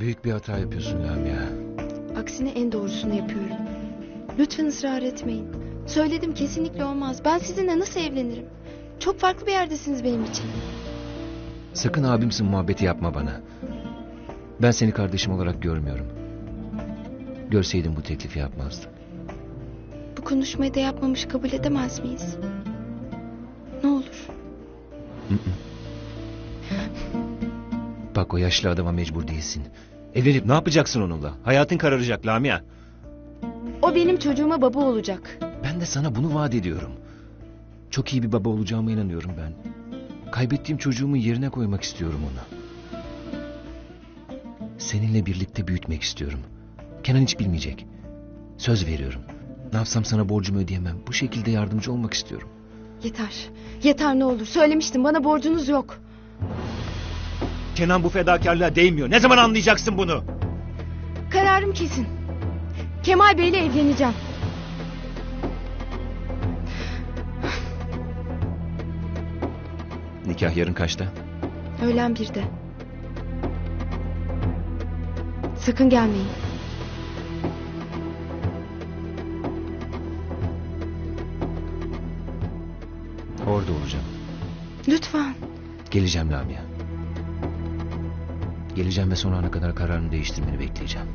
Büyük bir hata yapıyorsun Lamia. Aksine en doğrusunu yapıyorum. Lütfen ısrar etmeyin. Söyledim kesinlikle olmaz. Ben sizinle nasıl evlenirim? Çok farklı bir yerdesiniz benim için. Sakın abimsin muhabbeti yapma bana. Ben seni kardeşim olarak görmüyorum. Görseydim bu teklifi yapmazdım. Bu konuşmayı da yapmamış kabul edemez miyiz? Ne olur. Bak o yaşlı adama mecbur değilsin. Evlenip ne yapacaksın onunla? Hayatın kararacak Lamia. O benim çocuğuma baba olacak. Ben de sana bunu vaat ediyorum. Çok iyi bir baba olacağıma inanıyorum ben. Kaybettiğim çocuğumun yerine koymak istiyorum onu. Seninle birlikte büyütmek istiyorum. Kenan hiç bilmeyecek. Söz veriyorum. Ne yapsam sana borcumu ödeyemem. Bu şekilde yardımcı olmak istiyorum. Yeter. Yeter ne olur. Söylemiştim bana borcunuz yok. Kenan bu fedakarlığa değmiyor. Ne zaman anlayacaksın bunu? Kararım kesin. Kemal Bey'le evleneceğim. Nikah yarın kaçta? Öğlen birde. Sakın gelmeyin. Orada olacağım. Lütfen. Geleceğim Lamia. Geleceğim ve son ana kadar kararını değiştirmeni bekleyeceğim.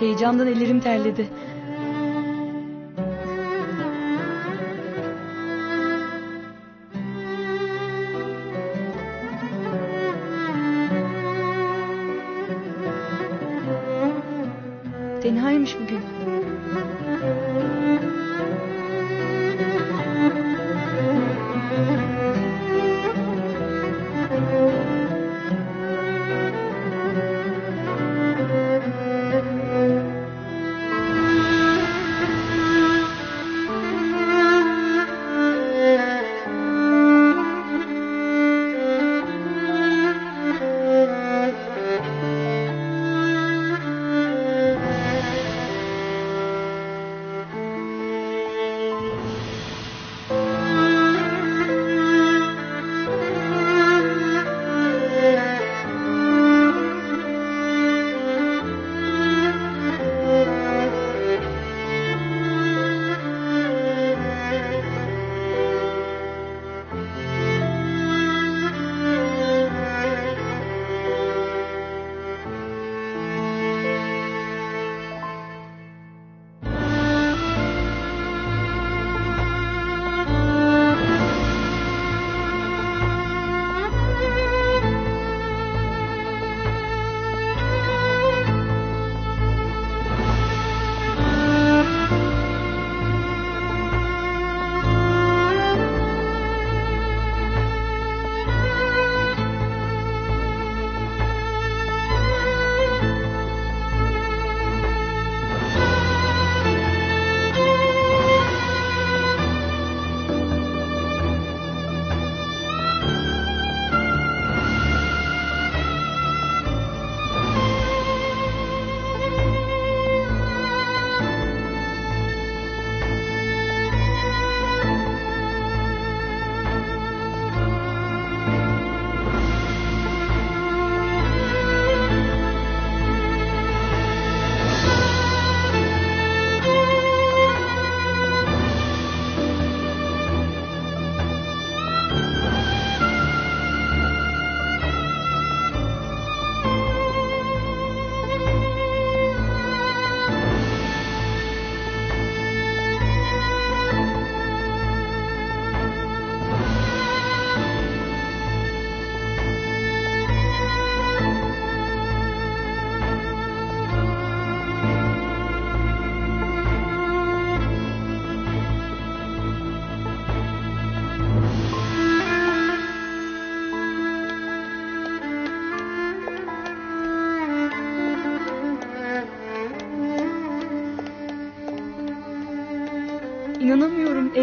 Heyecandan ellerim terledi. Tenhaymış bugün.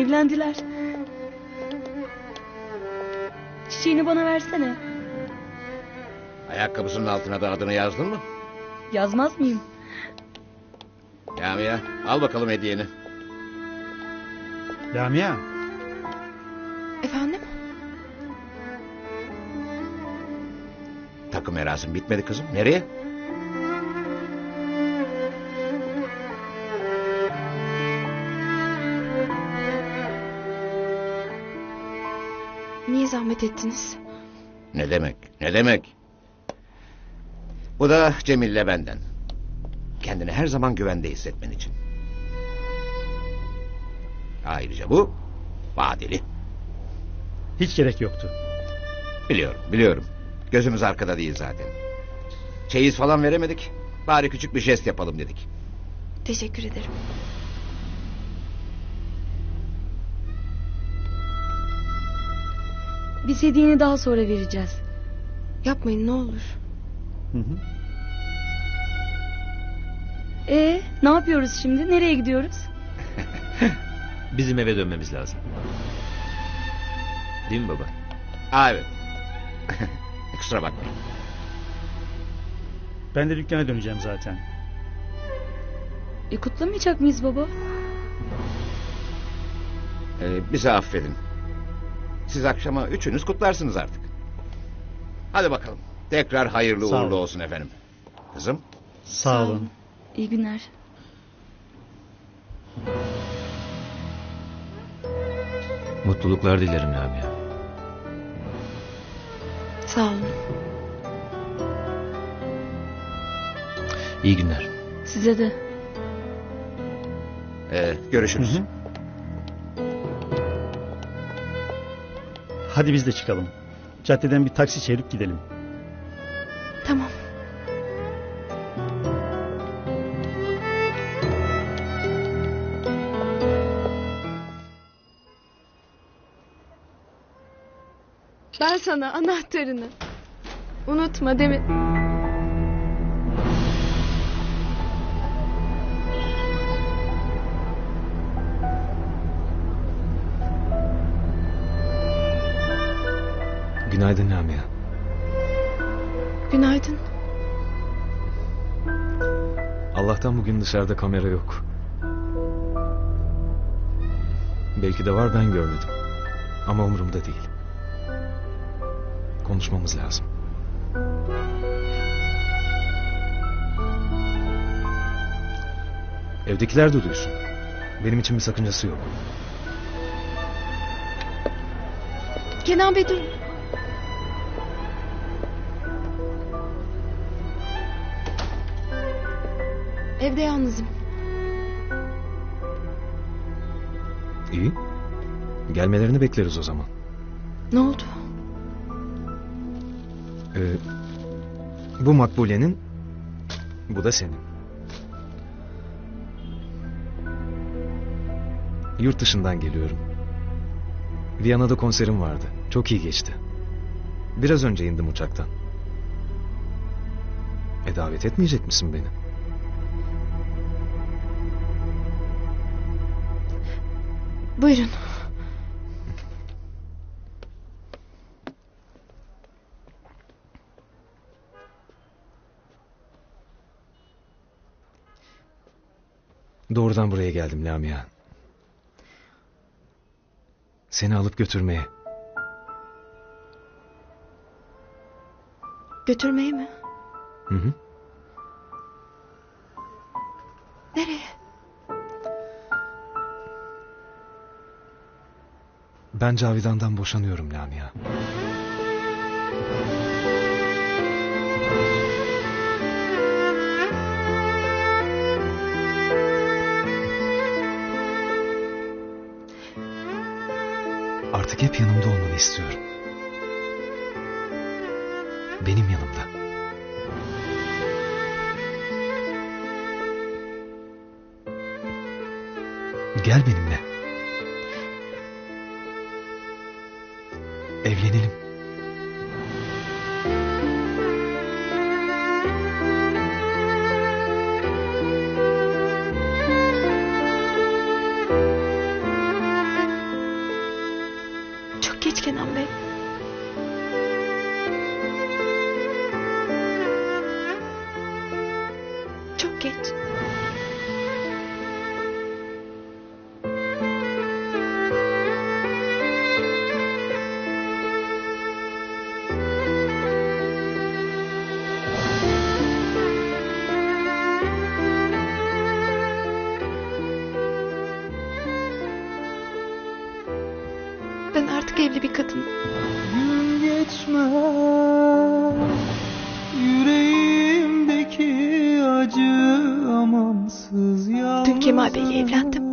Evlendiler. Çiçeğini bana versene. Ayakkabısının altına da adını yazdın mı? Yazmaz mıyım? Lamia al bakalım hediyeni. Lamia, Efendim? Takım merasim bitmedi kızım. Nereye? Zahmet ettiniz? Ne demek? Ne demek? Bu da Cemil'le benden. Kendini her zaman güvende hissetmen için. Ayrıca bu vadeli. hiç gerek yoktu. Biliyorum, biliyorum. Gözümüz arkada değil zaten. Çeyiz falan veremedik. Bari küçük bir jest yapalım dedik. Teşekkür ederim. Biz hediyeni daha sonra vereceğiz. Yapmayın ne olur. Hı hı. Ee, ne yapıyoruz şimdi? Nereye gidiyoruz? Bizim eve dönmemiz lazım. Değil mi baba? Aa evet. Kusura bakmayın. Ben de dükkana döneceğim zaten. E kutlamayacak mıyız baba? Ee, bizi affedin. Siz akşama üçünüz kutlarsınız artık. Hadi bakalım. Tekrar hayırlı Sağ uğurlu olun. olsun efendim. Kızım. Sağ, olun. İyi günler. Mutluluklar dilerim Lamia. Sağ olun. İyi günler. Size de. Ee, Hı görüşürüz. hı. Hadi biz de çıkalım. Caddeden bir taksi çevirip gidelim. Tamam. Ben sana anahtarını. Unutma değil mi? Günaydın Lamia. Günaydın. Allah'tan bugün dışarıda kamera yok. Belki de var ben görmedim. Ama umurumda değil. Konuşmamız lazım. Evdekiler de duysun. Benim için bir sakıncası yok. Kenan Bey dur. Evde yalnızım. İyi. Gelmelerini bekleriz o zaman. Ne oldu? Ee, bu Makbule'nin, bu da senin. Yurt dışından geliyorum. Viyana'da konserim vardı. Çok iyi geçti. Biraz önce indim uçaktan. E davet etmeyecek misin beni? Buyurun. Doğrudan buraya geldim Lamia. Seni alıp götürmeye. Götürmeye mi? Hı hı. Ben Cavidan'dan boşanıyorum Lamia. Artık hep yanımda olmanı istiyorum. Benim yanımda. Gel benimle. Evlenelim. Çok geç Kenan Bey. Çok geç. Evli bir kadın. Gün geçmez Yüreğimdeki acı amansız yalnızlık Dün Kemal Bey'le evlendim.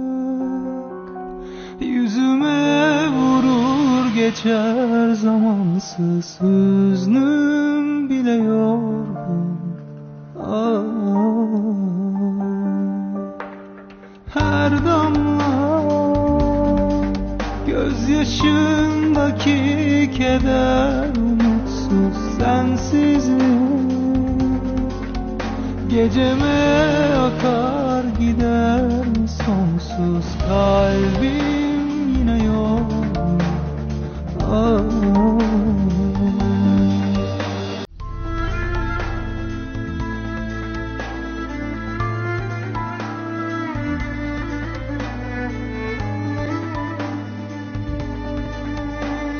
Yüzüme vurur geçer zamansız Hüznüm bile yorgun Ah, Her damla Gözyaşındaki keder umutsuz sensizlik Geceme akar gider sonsuz kalbim